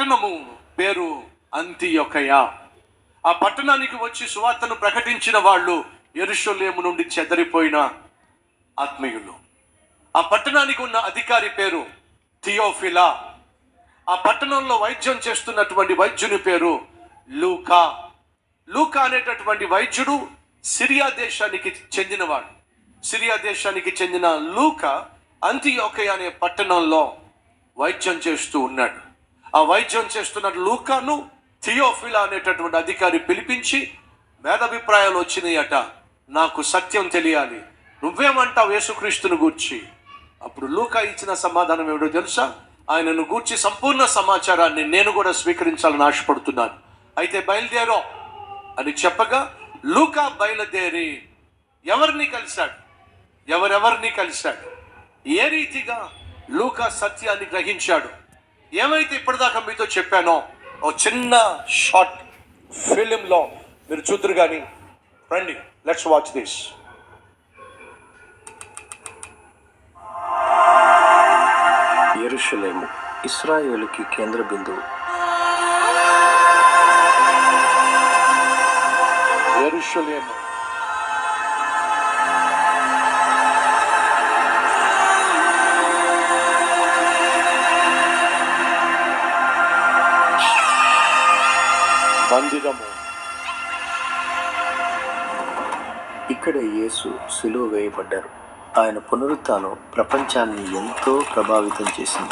పట్టణము పేరు అంతియొకయ. ఆ పట్టణానికి వచ్చి సువార్తను ప్రకటించిన వాళ్ళు ఎరుషోలేము నుండి చెదరిపోయిన ఆత్మీయులు. ఆ పట్టణానికి ఉన్న అధికారి పేరు థియోఫిలా. ఆ పట్టణంలో వైద్యం చేస్తున్నటువంటి వైద్యుని పేరు లూకా. లూకా అనేటటువంటి వైద్యుడు సిరియా దేశానికి చెందినవాడు. సిరియా దేశానికి చెందిన లూకా అంతియోకయ అనే పట్టణంలో వైద్యం చేస్తూ ఉన్నాడు. ఆ వైద్యం చేస్తున్న లూకాను థియోఫిలా అనేటటువంటి అధికారి పిలిపించి భేదాభిప్రాయాలు వచ్చినాయట నాకు సత్యం తెలియాలి. నువ్వేమంటావు యేసుక్రీస్తుని గూర్చి? అప్పుడు లూకా ఇచ్చిన సమాధానం ఏమిటో తెలుసా? ఆయనను గూర్చి సంపూర్ణ సమాచారాన్ని నేను కూడా స్వీకరించాలని ఆశపడుతున్నాను. అయితే బయలుదేరో అని చెప్పగా లూకా బయలుదేరి ఎవరిని కలిశాడు? ఎవరెవరిని కలిశాడు? ఏ రీతిగా లూకా సత్యాన్ని గ్రహించాడు? ఏమైతే ఇప్పటిదాకా మీతో చెప్పానో ఓ చిన్న షార్ట్ ఫిలింలో మీరు చూద్దరు కానీ రండి లెట్స్ వాచ్ దిస్ యెరూషలేము ఇస్రాయేలుకి కేంద్ర బిందువు. ఎరుషలేము. మందిరము ఇక్కడే యేసు సిలువ వేయబడ్డారు. ఆయన పునరుత్థానం ప్రపంచాన్ని ఎంతో ప్రభావితం చేసింది.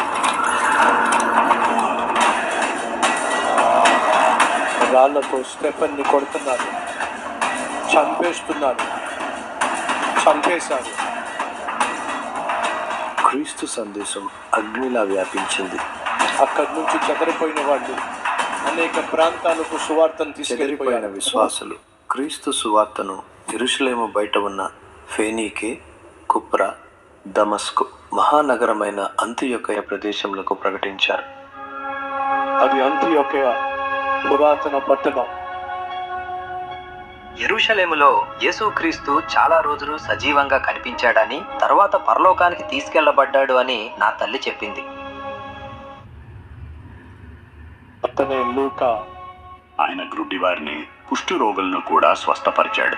రాళ్ళతో స్టెఫన్ని కొడుతున్నారు. చంపేస్తున్నారు. చంపేశారు. క్రీస్తు సందేశం అగ్నిలా వ్యాపించింది. అక్కడి నుంచి చెదరిపోయిన వాళ్ళు అనేక ప్రాంతాలకు సువార్తను చెదిరిపోయిన తీసుకెళ్ళిపోయిన విశ్వాసులు క్రీస్తు సువార్తను యెరూషలేము బయట ఉన్న ఫేనీకే కుప్ర దమస్కు మహానగరమైన అంత్యొకయ ప్రదేశములకు ప్రకటించారు. అది అంత్యొక పురాతన పట్టణం. యెరూషలేములో యేసుక్రీస్తు చాలా రోజులు సజీవంగా కనిపించాడని తర్వాత పరలోకానికి తీసుకెళ్ళబడ్డాడు అని నా తల్లి చెప్పింది. అతనే లూకా ఆయన గ్రుడ్డి వారిని కుష్టు రోగులను కూడా స్వస్థపరిచాడు.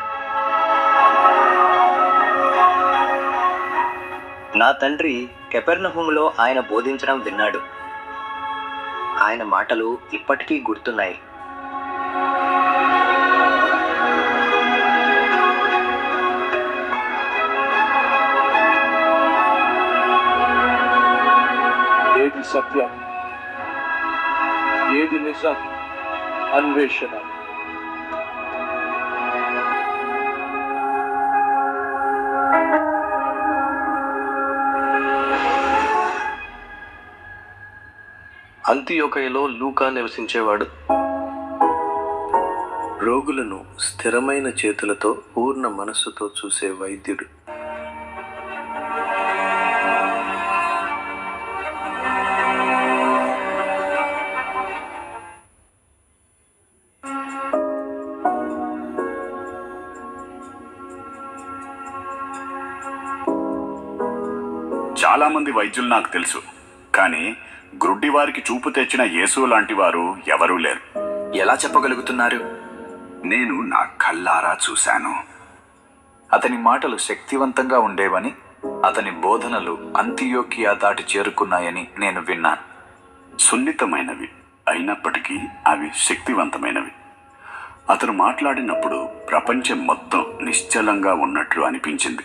నా తండ్రి కెపెర్నహూములో ఆయన బోధించడం విన్నాడు. ఆయన మాటలు ఇప్పటికీ గుర్తున్నాయి. ఏది సత్యం? ఏది నిజం? అన్వేషణ. అంత్యోకయలో లూకా నివసించేవాడు. రోగులను స్థిరమైన చేతులతో పూర్ణ మనస్సుతో చూసే వైద్యుడు. చాలా మంది వైద్యులు నాకు తెలుసు. కానీ గ్రుడ్డి వారికి చూపు తెచ్చిన యేసు లాంటి వారు ఎవరూ లేరు. ఎలా చెప్పగలుగుతున్నారు? నేను నా కల్లారా చూశాను. అతని మాటలు శక్తివంతంగా ఉండేవని అతని బోధనలు అంత్యోకియా దాటి చేరుకున్నాయని నేను విన్నాను. సున్నితమైనవి అయినప్పటికీ అవి శక్తివంతమైనవి. అతను మాట్లాడినప్పుడు ప్రపంచం మొత్తం నిశ్చలంగా ఉన్నట్లు అనిపించింది.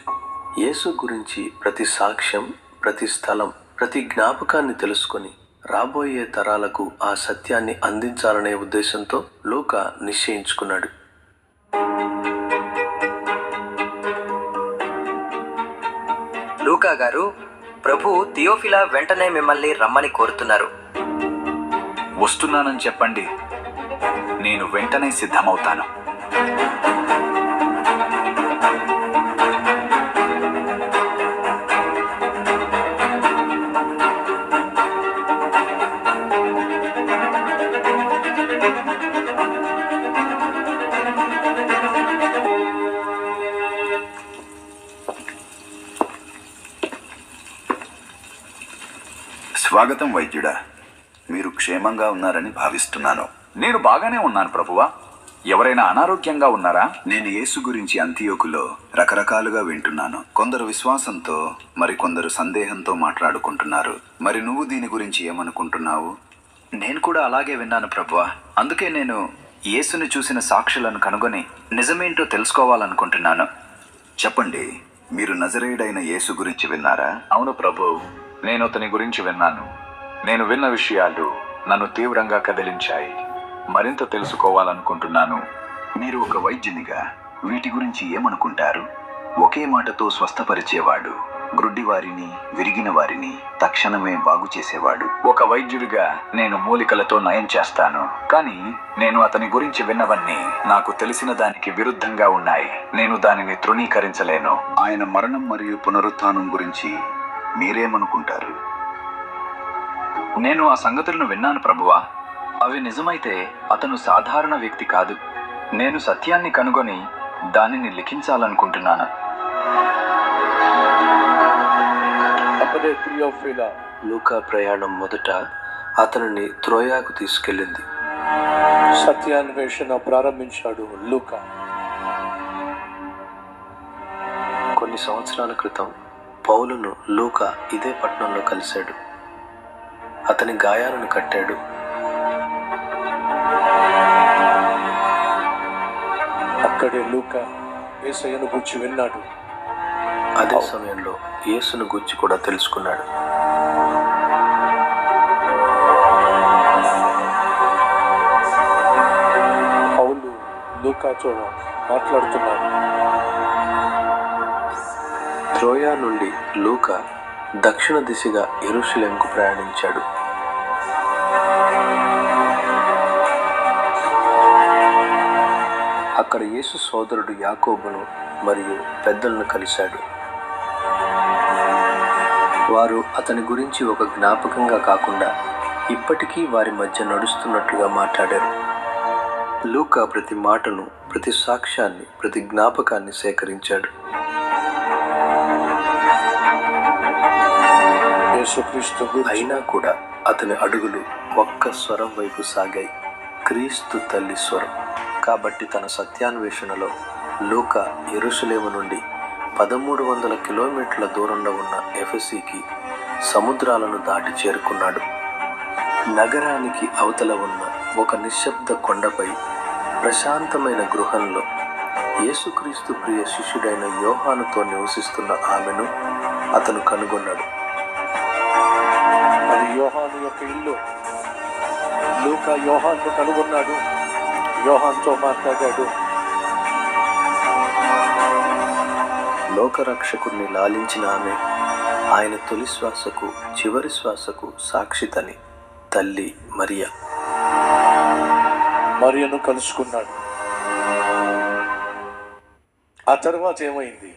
యేసు గురించి ప్రతి సాక్ష్యం ప్రతి స్థలం ప్రతి జ్ఞాపకాన్ని తెలుసుకొని రాబోయే తరాలకు ఆ సత్యాన్ని అందించాలనే ఉద్దేశంతో లూకా నిశ్చయించుకున్నాడు. లూకా గారు ప్రభు థియోఫిలా వెంటనే మిమ్మల్ని రమ్మని కోరుతున్నారు. వస్తున్నానని చెప్పండి. నేను వెంటనే సిద్ధమవుతాను. స్వాగతం వైద్యుడా. మీరు క్షేమంగా ఉన్నారని భావిస్తున్నాను. నేను బాగానే ఉన్నాను ప్రభువా. ఎవరైనా అనారోగ్యంగా ఉన్నారా? నేను యేసు గురించి అంత్యోకులో రకరకాలుగా వింటున్నాను. కొందరు విశ్వాసంతో మరికొందరు సందేహంతో మాట్లాడుకుంటున్నారు. మరి నువ్వు దీని గురించి ఏమనుకుంటున్నావు? నేను కూడా అలాగే విన్నాను ప్రభువా. అందుకే నేను యేసుని చూసిన సాక్షులను కనుగొని నిజమేంటో తెలుసుకోవాలనుకుంటున్నాను. చెప్పండి మీరు నజరేయుడైన యేసు గురించి విన్నారా? అవును ప్రభు. నేను అతని గురించి విన్నాను. నేను విన్న విషయాలు నన్ను తీవ్రంగా కదిలించాయి. మరింత తెలుసుకోవాలనుకుంటున్నాను. మీరు ఒక వైద్యునిగా వీటి గురించి ఏమనుకుంటారు? ఒకే మాటతో స్వస్థపరిచేవాడు గ్రుడ్డివారిని విరిగిన వారిని తక్షణమే బాగు చేసేవాడు. ఒక వైద్యుడిగా నేను మూలికలతో నయం చేస్తాను. కానీ నేను అతని గురించి విన్నవన్నీ నాకు తెలిసిన దానికి విరుద్ధంగా ఉన్నాయి. నేను దానిని తృణీకరించలేను. ఆయన మరణం మరియు పునరుత్థానం గురించి మీరేమనుకుంటారు? నేను ఆ సంగతులను విన్నాను ప్రభువా. అవి నిజమైతే అతను సాధారణ వ్యక్తి కాదు. నేను సత్యాన్ని కనుగొని దానిని లిఖించాలనుకుంటున్నాను. లూకా ప్రయాణం మొదట అతనిని త్రోయాకు తీసుకెళ్ళింది. సత్యాన్వేషణ ప్రారంభించాడు లూకా. కొన్ని సంవత్సరాల క్రితం పౌలును లూకా ఇదే పట్టణంలో కలిశాడు. అతని గాయాలను కట్టాడు. అక్కడే లూకా ఏసయ్యను గురించి విన్నాడు. అదే సమయంలో యేసును గురించి కూడా తెలుసుకున్నాడు. పౌలు లూకాతో మాట్లాడుతున్నాడు. త్రోయా నుండి లూకా దక్షిణ దిశగా ఎరుషులెంకు ప్రయాణించాడు. అక్కడ యేసు సోదరుడు యాకోబును మరియు పెద్దలను కలిశాడు. వారు అతని గురించి ఒక జ్ఞాపకంగా కాకుండా ఇప్పటికీ వారి మధ్య నడుస్తున్నట్లుగా మాట్లాడారు. లూకా ప్రతి మాటను ప్రతి సాక్ష్యాన్ని ప్రతి జ్ఞాపకాన్ని సేకరించాడు. యేసుక్రీస్తు అయినా కూడా అతని అడుగులు ఒక్క స్వరం వైపు సాగాయి. క్రీస్తు తల్లి స్వరం. కాబట్టి తన సత్యాన్వేషణలో లూక ఎరుసలేము నుండి పదమూడు వందల కిలోమీటర్ల దూరంలో ఉన్న ఎఫ్ఎస్సికి సముద్రాలను దాటి చేరుకున్నాడు. నగరానికి అవతల ఉన్న ఒక నిశ్శబ్ద కొండపై ప్రశాంతమైన గృహంలో యేసుక్రీస్తు ప్రియ శిష్యుడైన యోహానుతో నివసిస్తున్న ఆమెను అతను కనుగొన్నాడు. యోహాను యొక్క ఇల్లు. లూక యోహాన్ను కనుగొన్నాడు. యోహాన్తో మాట్లాడాడు. లోకరక్షకుడిని లాలించిన ఆమె ఆయన తొలి శ్వాసకు చివరి శ్వాసకు సాక్షితని తల్లి మరియా. మరియను కలుసుకున్నాడు. ఆ తర్వాత ఏమైంది?